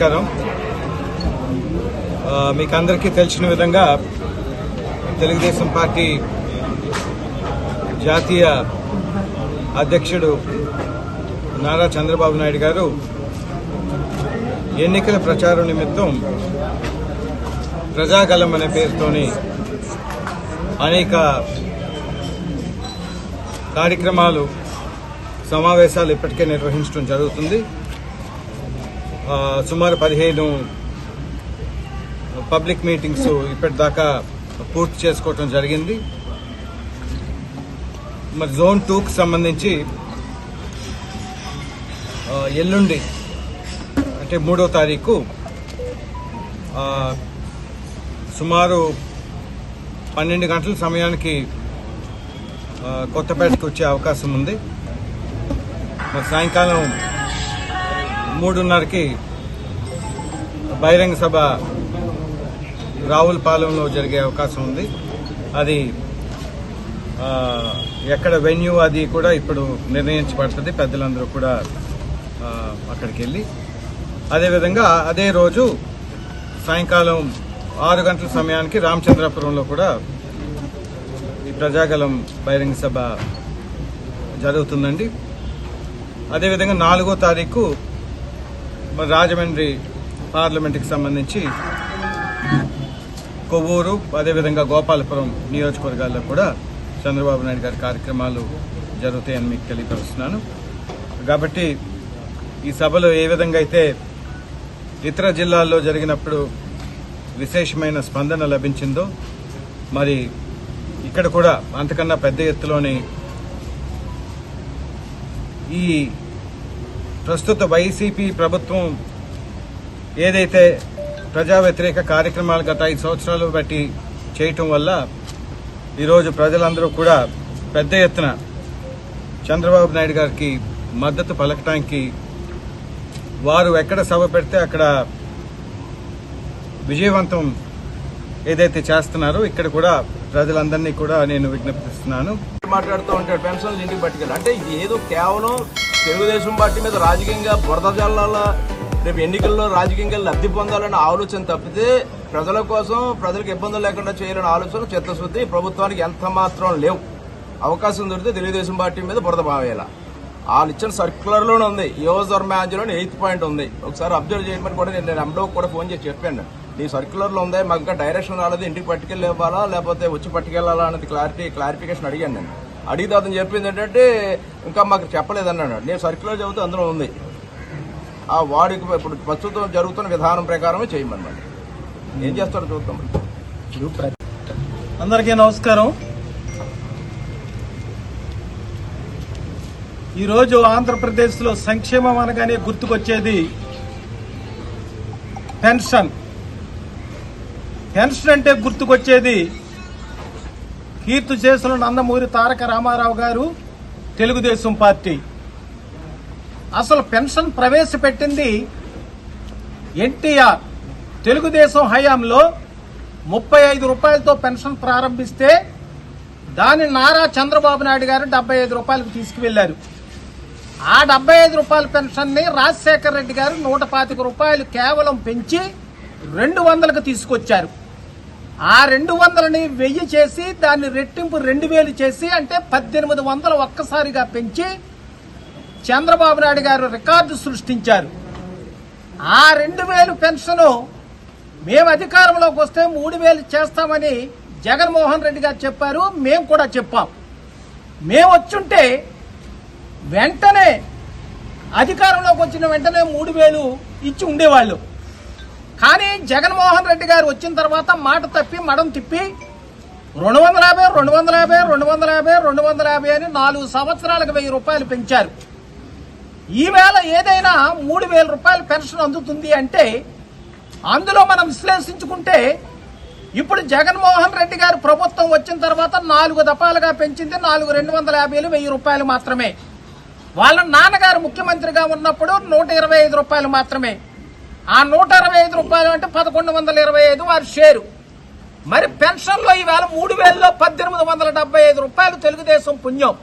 నమస్కారం. మీకు అందరికీ తెలిసిన విధంగా తెలుగుదేశం పార్టీ జాతీయ అధ్యక్షుడు నారా చంద్రబాబు నాయుడు గారు ఎన్నికల ప్రచారం నిమిత్తం ప్రజాగలం అనే పేరుతోని అనేక కార్యక్రమాలు సమావేశాలు ఇప్పటికే నిర్వహించడం జరుగుతుంది. సుమారు పదిహేను పబ్లిక్ మీటింగ్స్ ఇప్పటిదాకా పూర్తి చేసుకోవటం జరిగింది. మరి జోన్ టూకి సంబంధించి ఎల్లుండి అంటే మూడో తారీఖు సుమారు పన్నెండు గంటల సమయానికి కొత్తపేటకు వచ్చే అవకాశం ఉంది. మరి సాయంకాలం మూడున్నరకి బహిరంగ సభ రావులపాలెంలో జరిగే అవకాశం ఉంది. అది ఎక్కడ వెన్యూ అది కూడా ఇప్పుడు నిర్ణయించబడుతుంది. పెద్దలందరూ కూడా అక్కడికి వెళ్ళి అదేవిధంగా అదే రోజు సాయంకాలం ఆరు గంటల సమయానికి రామచంద్రపురంలో కూడా ఈ ప్రజాగలం బహిరంగ సభ జరుగుతుందండి. అదేవిధంగా నాలుగో తారీఖు మరి రాజమండ్రి పార్లమెంట్కి సంబంధించి కొవ్వూరు అదేవిధంగా గోపాలపురం నియోజకవర్గాల్లో కూడా చంద్రబాబు నాయుడు గారి కార్యక్రమాలు జరుగుతాయని మీకు తెలియపరుస్తున్నాను. కాబట్టి ఈ సభలో ఏ విధంగా అయితే ఇతర జిల్లాల్లో జరిగినప్పుడు విశేషమైన స్పందన లభించిందో మరి ఇక్కడ కూడా అంతకన్నా పెద్ద ఎత్తులోని ఈ ప్రస్తుత వైసీపీ ప్రభుత్వం ఏదైతే ప్రజా వ్యతిరేక కార్యక్రమాలు గత ఐదు సంవత్సరాలు బట్టి చేయటం వల్ల ఈరోజు ప్రజలందరూ కూడా పెద్ద ఎత్తున చంద్రబాబు నాయుడు గారికి మద్దతు పలకటానికి వారు ఎక్కడ సభ పెడితే అక్కడ విజయవంతం ఏదైతే చేస్తున్నారో ఇక్కడ కూడా ప్రజలందరినీ కూడా నేను విజ్ఞప్తిస్తున్నాను. మాట్లాడుతూ ఉంటాడు. పెన్షన్లు ఇంటికి పట్టుకెళ్ళి అంటే ఏదో కేవలం తెలుగుదేశం పార్టీ మీద రాజకీయంగా బురద జల్లాల రేపు ఎన్నికల్లో రాజకీయంగా లబ్ధి పొందాలనే ఆలోచన తప్పితే ప్రజల కోసం ప్రజలకు ఇబ్బందులు లేకుండా చేయాలనే ఆలోచన చిత్తశుద్ధి ప్రభుత్వానికి ఎంత మాత్రం లేవు. అవకాశం దొరికితే తెలుగుదేశం పార్టీ మీద బురద బావేలా వాళ్ళు ఇచ్చిన సర్క్యులర్లోనే ఉంది. యూజ్ యోజర్ మ్యాచ్లోనే ఎయిత్ పాయింట్ ఉంది. ఒకసారి అబ్జర్వ్ చేయమని కూడా నేను నేను ఎండోకి కూడా ఫోన్ చేసి చెప్పాను. నీ సర్క్యులర్లో ఉంది? మాకు ఇంకా డైరెక్షన్ రాలేదు. ఇంటికి పట్టుకెళ్ళి ఇవ్వాలా? లేకపోతే వచ్చి పట్టుకెళ్ళాలా? అనేది క్లారిటీ క్లారిఫికేషన్ అడిగాను నేను. అడిగితే అతను చెప్పింది ఏంటంటే ఇంకా మాకు చెప్పలేదు అన్నాడు నేను సర్క్యులర్ చదివితే అందులో ఉంది. ఆ వాడికి ఇప్పుడు ప్రస్తుతం జరుగుతున్న విధానం ప్రకారమే చేయమన్నమాట. ఏం చేస్తాడో చూద్దాం. అందరికీ నమస్కారం. ఈరోజు ఆంధ్రప్రదేశ్లో సంక్షేమం అనగానే గుర్తుకొచ్చేది పెన్షన్. పెన్షన్ అంటే గుర్తుకొచ్చేది కీర్తి చేసుల నందమూరి తారక రామారావు గారు తెలుగుదేశం పార్టీ. అసలు పెన్షన్ ప్రవేశపెట్టింది ఎన్టీఆర్. తెలుగుదేశం హయాంలో ముప్పై ఐదు రూపాయలతో పెన్షన్ ప్రారంభిస్తే దాని నారా చంద్రబాబు నాయుడు గారు డెబ్బై ఐదు రూపాయలకు తీసుకువెళ్ళారు. ఆ డెబ్బై ఐదు రూపాయల పెన్షన్ని రాజశేఖర రెడ్డి గారు నూట పాతిక రూపాయలు కేవలం పెంచి రెండు వందలకు తీసుకొచ్చారు. ఆ రెండు వందలని వెయ్యి చేసి దాన్ని రెట్టింపు రెండు వేలు చేసి అంటే పద్దెనిమిది వందలు ఒక్కసారిగా పెంచి చంద్రబాబు నాయుడు గారు రికార్డు సృష్టించారు. ఆ రెండు వేలు పెన్షను మేము అధికారంలోకి వస్తే మూడు వేలు చేస్తామని జగన్మోహన్ రెడ్డి గారు చెప్పారు. మేము కూడా చెప్పాం. మేము వచ్చుంటే వెంటనే అధికారంలోకి వచ్చిన వెంటనే మూడు వేలు ఇచ్చి ఉండేవాళ్ళు. కానీ జగన్మోహన్ రెడ్డి గారు వచ్చిన తర్వాత మాట తప్పి మడం తిప్పి రెండు వందల యాభై రెండు వందల యాభై రెండు వందల యాభై రెండు వందల యాభై అని నాలుగు సంవత్సరాలకు వెయ్యి రూపాయలు పెంచారు. ఈవేళ ఏదైనా మూడు వేల రూపాయల పెన్షన్ అందుతుంది అంటే అందులో మనం విశ్లేషించుకుంటే ఇప్పుడు జగన్మోహన్ రెడ్డి గారు ప్రభుత్వం వచ్చిన తర్వాత నాలుగు దఫాలుగా పెంచింది నాలుగు రెండు వందల యాభైలు వెయ్యి రూపాయలు మాత్రమే. వాళ్ళ నాన్నగారు ముఖ్యమంత్రిగా ఉన్నప్పుడు నూట ఇరవై ఐదు రూపాయలు మాత్రమే. ఆ నూట అరవై ఐదు రూపాయలు అంటే పదకొండు వందల ఇరవై ఐదు వారి షేరు. మరి పెన్షన్లో ఈవేళ మూడు వేలలో పద్దెనిమిది వందల డెబ్బై ఐదు రూపాయలు తెలుగుదేశం పుణ్యం.